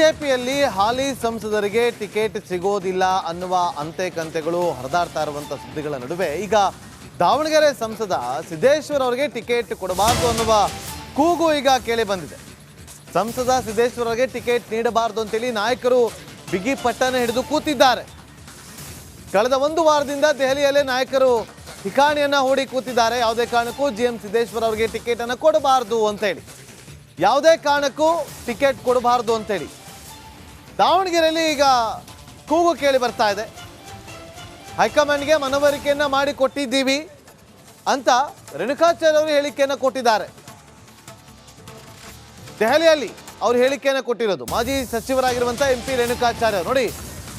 ಬಿಜೆಪಿಯಲ್ಲಿ ಹಾಲಿ ಸಂಸದರಿಗೆ ಟಿಕೆಟ್ ಸಿಗೋದಿಲ್ಲ ಅನ್ನುವ ಅಂತೆ ಕಂತೆಗಳು ಹರಿದಾಡ್ತಾ ಇರುವಂತ ಸುದ್ದಿಗಳ ನಡುವೆ, ಈಗ ದಾವಣಗೆರೆ ಸಂಸದ ಸಿದ್ದೇಶ್ವರ್ ಅವರಿಗೆ ಟಿಕೆಟ್ ಕೊಡಬಾರದು ಅನ್ನುವ ಕೂಗು ಈಗ ಕೇಳಿ ಬಂದಿದೆ. ಸಂಸದ ಸಿದ್ದೇಶ್ವರ್ ಅವರಿಗೆ ಟಿಕೆಟ್ ನೀಡಬಾರದು ಅಂತೇಳಿ ನಾಯಕರು ಬಿಗಿ ಪಟ್ಟನ ಹಿಡಿದು ಕೂತಿದ್ದಾರೆ. ಕಳೆದ ಒಂದು ವಾರದಿಂದ ದೆಹಲಿಯಲ್ಲೇ ನಾಯಕರು ಠಿಕಾಣಿಯನ್ನ ಹೂಡಿ ಕೂತಿದ್ದಾರೆ. ಯಾವುದೇ ಕಾರಣಕ್ಕೂ ಜಿ ಎಂ ಸಿದ್ದೇಶ್ವರ್ ಅವರಿಗೆ ಟಿಕೆಟ್ ಅನ್ನು ಕೊಡಬಾರದು ಅಂತೇಳಿ. ಯಾವುದೇ ಕಾರಣಕ್ಕೂ ಟಿಕೆಟ್ ಕೊಡಬಾರದು ಅಂತೇಳಿ. ದಾವಣಗೆರೆಯಲ್ಲಿ ಈಗ ಕೂಗು ಕೇಳಿ ಬರ್ತಾ ಇದೆ. ಹೈಕಮಾಂಡ್ಗೆ ಮನವರಿಕೆಯನ್ನ ಮಾಡಿ ಕೊಟ್ಟಿದ್ದೀವಿ ಅಂತ ರೇಣುಕಾಚಾರ್ಯ ಅವರು ಹೇಳಿಕೆಯನ್ನು ಕೊಟ್ಟಿದ್ದಾರೆ. ದೆಹಲಿಯಲ್ಲಿ ಅವರು ಹೇಳಿಕೆಯನ್ನು ಕೊಟ್ಟಿರೋದು. ಮಾಜಿ ಸಚಿವರಾಗಿರುವಂಥ ಎಂ ಪಿ ರೇಣುಕಾಚಾರ್ಯ. ನೋಡಿ,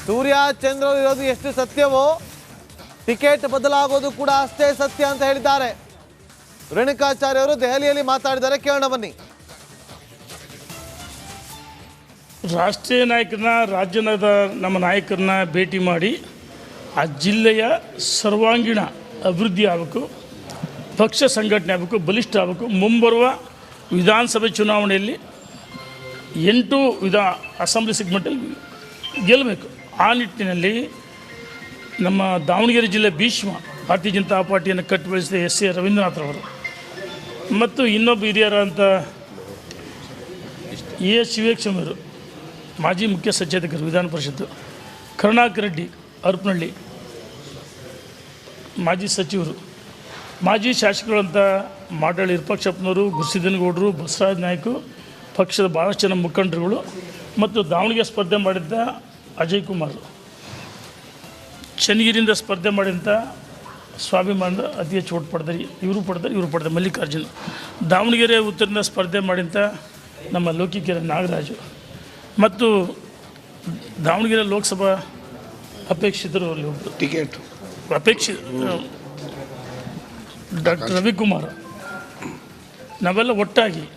ಸೂರ್ಯ, ಚಂದ್ರ ಇರೋದು ಎಷ್ಟು ಸತ್ಯವೋ, ಟಿಕೆಟ್ ಬದಲಾಗೋದು ಕೂಡ ಅಷ್ಟೇ ಸತ್ಯ ಅಂತ ಹೇಳಿದ್ದಾರೆ. ರೇಣುಕಾಚಾರ್ಯ ಅವರು ದೆಹಲಿಯಲ್ಲಿ ಮಾತಾಡಿದ್ದಾರೆ. ಕೇಳೋಣ ಬನ್ನಿ. ರಾಷ್ಟ್ರೀಯ ನಾಯಕರನ್ನ ರಾಜ್ಯದ ನಮ್ಮ ನಾಯಕರನ್ನ ಭೇಟಿ ಮಾಡಿ ಆ ಜಿಲ್ಲೆಯ ಸರ್ವಾಂಗೀಣ ಅಭಿವೃದ್ಧಿ ಆಗಬೇಕು, ಪಕ್ಷ ಸಂಘಟನೆ ಆಗಬೇಕು, ಬಲಿಷ್ಠ ಆಗಬೇಕು. ಮುಂಬರುವ ವಿಧಾನಸಭೆ ಚುನಾವಣೆಯಲ್ಲಿ ಎಂಟು ವಿಧಾ ಅಸೆಂಬ್ಲಿ ಸೆಗ್ಮೆಂಟಲ್ಲಿ ಗೆಲ್ಲಬೇಕು. ಆ ನಿಟ್ಟಿನಲ್ಲಿ ನಮ್ಮ ದಾವಣಗೆರೆ ಜಿಲ್ಲೆ ಭೀಷ್ಮ ಭಾರತೀಯ ಜನತಾ ಪಾರ್ಟಿಯನ್ನು ಕಟ್ಟು ಎಸ್ ಎ ರವೀಂದ್ರನಾಥ್ರವರು ಮತ್ತು ಇನ್ನೊಬ್ಬ ಹಿರಿಯರಾದಂಥ ಎ ಶಿವೇಕ್ಷಮರು ಮಾಜಿ ಮುಖ್ಯ ಸಚೇತಕರು ವಿಧಾನ ಪರಿಷತ್ತು, ಕರುಣಾಕರ್ ರೆಡ್ಡಿ, ಅರ್ಪನಹಳ್ಳಿ ಮಾಜಿ ಸಚಿವರು, ಮಾಜಿ ಶಾಸಕರಂಥ ಮಾಡಳ್ಳಿ ವಿರೂಪಾಕ್ಷಪ್ಪನವರು ಗುರುಸಿದ್ದನಗೌಡರು ಬಸವರಾಜ ನಾಯ್ಕು, ಪಕ್ಷದ ಭಾಳಷ್ಟು ಜನ ಮುಖಂಡರುಗಳು ಮತ್ತು ದಾವಣಗೆರೆ ಸ್ಪರ್ಧೆ ಮಾಡಿದ್ದ ಅಜಯ್ ಕುಮಾರ್. ಚನ್ನಗಿರಿಯಿಂದ ಸ್ಪರ್ಧೆ ಮಾಡಿದಂಥ ಸ್ವಾಭಿಮಾನದ ಅತಿ ಹೆಚ್ಚು ಓಟ್ ಪಡೆದ್ರಿ ಇವರು ಪಡೆದ್ರೆ ಇವರು ಪಡೆದ ಮಲ್ಲಿಕಾರ್ಜುನ್. ದಾವಣಗೆರೆ ಉತ್ತರದಿಂದ ಸ್ಪರ್ಧೆ ಮಾಡಿದಂಥ ನಮ್ಮ ಲೋಕಿಕೆರೆ ನಾಗರಾಜು. ಮತ್ತು ದಾವಣಗೆರೆ ಲೋಕಸಭಾ ಅಪೇಕ್ಷಿತರು ಅಲ್ಲಿ ಒಬ್ಬರು. ಟಿಕೆಟ್. ಅಪೇಕ್ಷಿತ ಡಾಕ್ಟರ್ ರವಿಕುಮಾರ್. ನಾವೆಲ್ಲ ಒಟ್ಟಾಗಿ